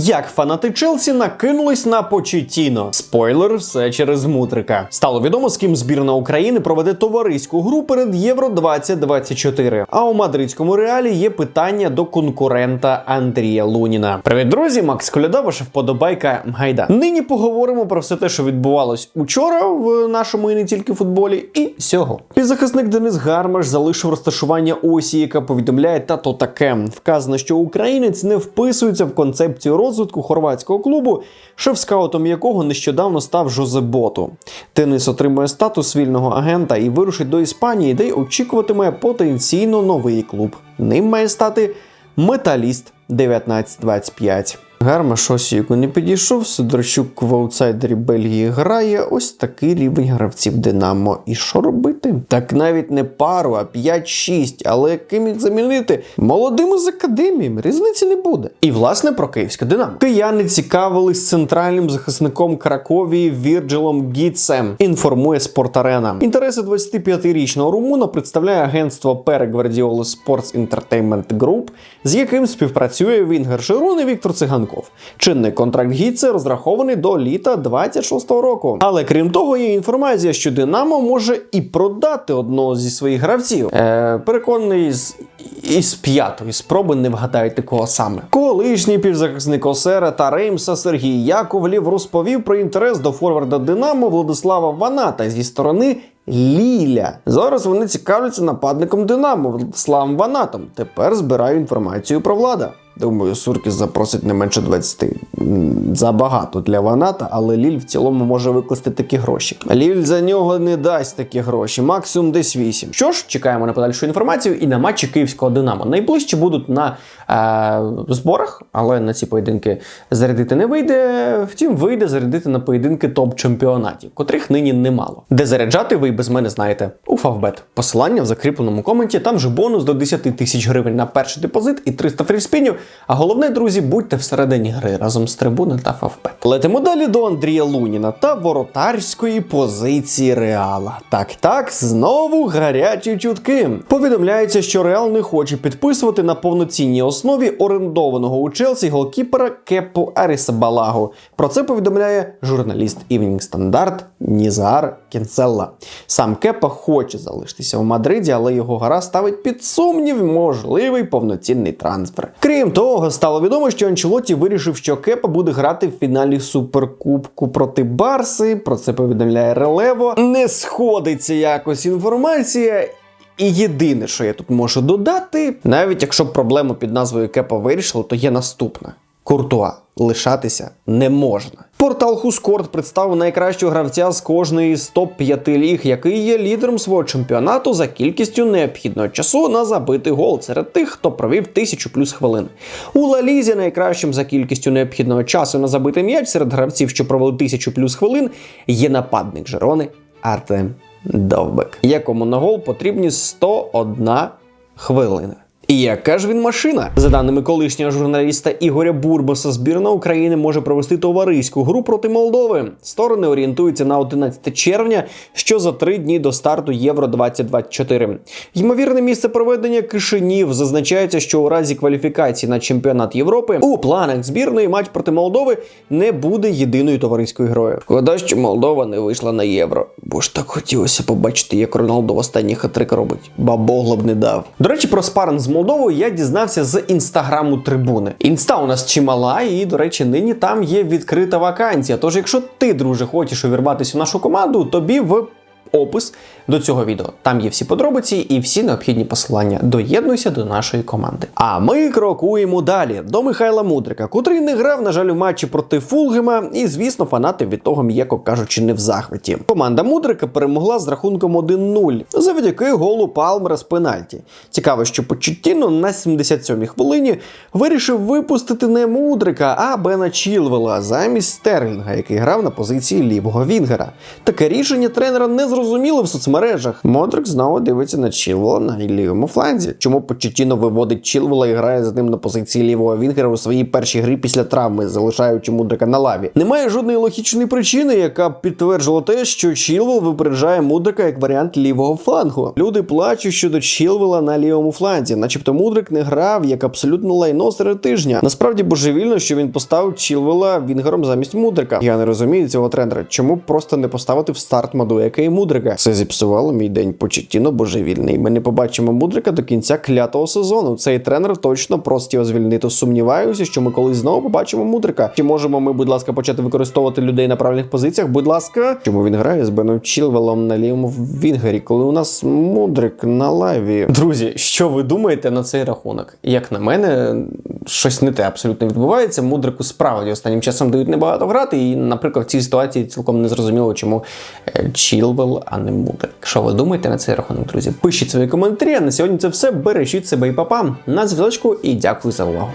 Як фанати Челсі накинулись на Почетіно. Спойлер, все через Мудрика. Стало відомо, з ким збірна України проведе товариську гру перед Євро 2024. А у мадридському реалі є питання до конкурента Андрія Луніна. Привіт, друзі! Макс Коляда, ваша вподобайка Гайда. Нині поговоримо про все те, що відбувалось учора в нашому і не тільки футболі, і сього. Півзахисник Денис Гармаш залишив розташування осі, яка повідомляє та то таке. Вказано, що українець не вписується в концепцію розвитку хорватського клубу, шеф-скаутом якого нещодавно став Жозе Боту. Денис отримує статус вільного агента і вирушить до Іспанії, де й очікуватиме потенційно новий клуб. Ним має стати Металіст 1925. Гармаш Осіку не підійшов. Сидорчук в аутсайдері Бельгії грає. Ось такий рівень гравців Динамо. І що робити? Так навіть не пару, а 5-6. Але ким їх замінити? Молодими з академіями. Різниці не буде. І власне про київське Динамо. Кияни цікавились центральним захисником Краковії Вірджилом Гіцем. Інформує Спортарена. Інтереси 25-річного румуна представляє агентство Пере Гвардіоли Sports Entertainment Group, з яким співпрацює Вінгер Ширун і Віктор Циганков. Чинний контракт Гіце розрахований до літа 26-го року. Але крім того, є інформація, що Динамо може і продати одного зі своїх гравців. Е, переконаний з із п'ятої спроби не вгадаєте кого саме. Колишній півзахисник Осера та Реймса Сергій Яковлів розповів про інтерес до форварда Динамо Владислава Ваната зі сторони Ліля. Зараз вони цікавляться нападником Динамо Владиславом Ванатом. Тепер збираю інформацію про влада. Думаю, Суркіс запросить не менше 20. Забагато для Ваната, але Ліль в цілому може викласти такі гроші. Ліль за нього не дасть такі гроші, максимум десь 8. Що ж, чекаємо на подальшу інформацію і на матчі київського Динамо. Найближчі будуть на е, зборах, але на ці поєдинки зарядити не вийде. Втім, вийде зарядити на поєдинки топ-чемпіонатів, котрих нині немало. Де заряджати ви без мене знаєте у Фавбет. Посилання в закріпленому коменті. Там же бонус до 10 тисяч гривень на перший депозит і 300 фріспінів. А головне, друзі, будьте всередині гри разом з трибуни та Фавбет. Летимо далі до Андрія Луніна та воротарської позиції Реала. Так, так, знову гарячі чутки. Повідомляється, що Реал не хоче підписувати на повноцінній основі орендованого у Челсі голкіпера Кепу Арісабалагу. Про це повідомляє журналіст Evening Standard Нізар Кінцелла. Сам Кепа хоче залишитися в Мадриді, але його гра ставить під сумнів можливий повноцінний трансфер. Крім того, стало відомо, що Анчелоті вирішив, що Кепа буде грати в фіналі суперкубку проти Барси. Про це повідомляє Релево. Не сходиться якось інформація. І єдине, що я тут можу додати, навіть якщо проблему під назвою Кепа вирішили, то є наступна: Куртуа лишатися не можна. Портал Хускорт представив найкращого гравця з кожної з топ-5 ліг, який є лідером свого чемпіонату за кількістю необхідного часу на забитий гол серед тих, хто провів тисячу плюс хвилин. У Лалізі найкращим за кількістю необхідного часу на забитий м'яч серед гравців, що провели тисячу плюс хвилин, є нападник Жерони Артем Довбек, якому на гол потрібні 101 хвилина. І яка ж він машина? За даними колишнього журналіста Ігоря Бурбаса, збірна України може провести товариську гру проти Молдови. Сторони орієнтуються на 11 червня, що за три дні до старту Євро 2024. Ймовірне місце проведення Кишинів зазначається, що у разі кваліфікації на чемпіонат Європи у планах збірної матч проти Молдови не буде єдиною товариською грою. Шкода, що Молдова не вийшла на євро, бо ж так хотілося побачити, як Роналдо останній хатрик робить. Бабогло б не дав. До речі, про спарен з Молдовою я дізнався з інстаграму трибуни. Інста у нас чимала, і, до речі, нині там є відкрита вакансія. Тож, якщо ти, друже, хочеш увірватися в нашу команду, тобі в опис до цього відео. Там є всі подробиці і всі необхідні посилання. Доєднуйся до нашої команди. А ми крокуємо далі до Михайла Мудрика, котрий не грав, на жаль, у матчі проти Фулгема, і, звісно, фанати від того, м'яко кажучи, не в захваті. Команда Мудрика перемогла з рахунком 1-0 завдяки голу Палмера з пенальті. Цікаво, що Почуттіно на 77-й хвилині вирішив випустити не Мудрика, а Бена Чілвела замість Стерлінга, який грав на позиції лівого Вінгера. Таке рішення тренера не зрозуміли в соцмережах. Модрик знову дивиться на Чілвела на лівому фланзі. Чому Почетіно виводить Чілвела і грає з ним на позиції лівого вінгера у своїй першій грі після травми, залишаючи Мудрика на лаві. Немає жодної логічної причини, яка б підтверджувала те, що Чілвел випереджає Мудрика як варіант лівого флангу. Люди плачуть щодо Чілвела на лівому фланзі, начебто Мудрик не грав як абсолютно лайно серед тижня. Насправді божевільно, що він поставив Чілвела вінгером замість Мудрика. Я не розумію цього тренера. Чому просто не поставити в старт Мадуека і Мудрика? Це зіпсувало мій день почуттіно божевільний. Ми не побачимо Мудрика до кінця клятого сезону. Цей тренер точно просто його звільнити. Сумніваюся, що ми колись знову побачимо Мудрика. Чи можемо ми, будь ласка, почати використовувати людей на правильних позиціях? Будь ласка, чому він грає з Беном Чілвелом на лівому вінгері, коли у нас Мудрик на лаві? Друзі, що ви думаєте на цей рахунок? Як на мене, щось не те абсолютно відбувається. Мудрику справді останнім часом дають небагато грати, і, наприклад, в цій ситуації цілком не зрозуміло, чому Чілвел, а не Мудрик. Що ви думаєте на цей рахунок, друзі? Пишіть свої коментарі. А на сьогодні це все. Бережіть себе і папа. На зв'язочку і дякую за увагу.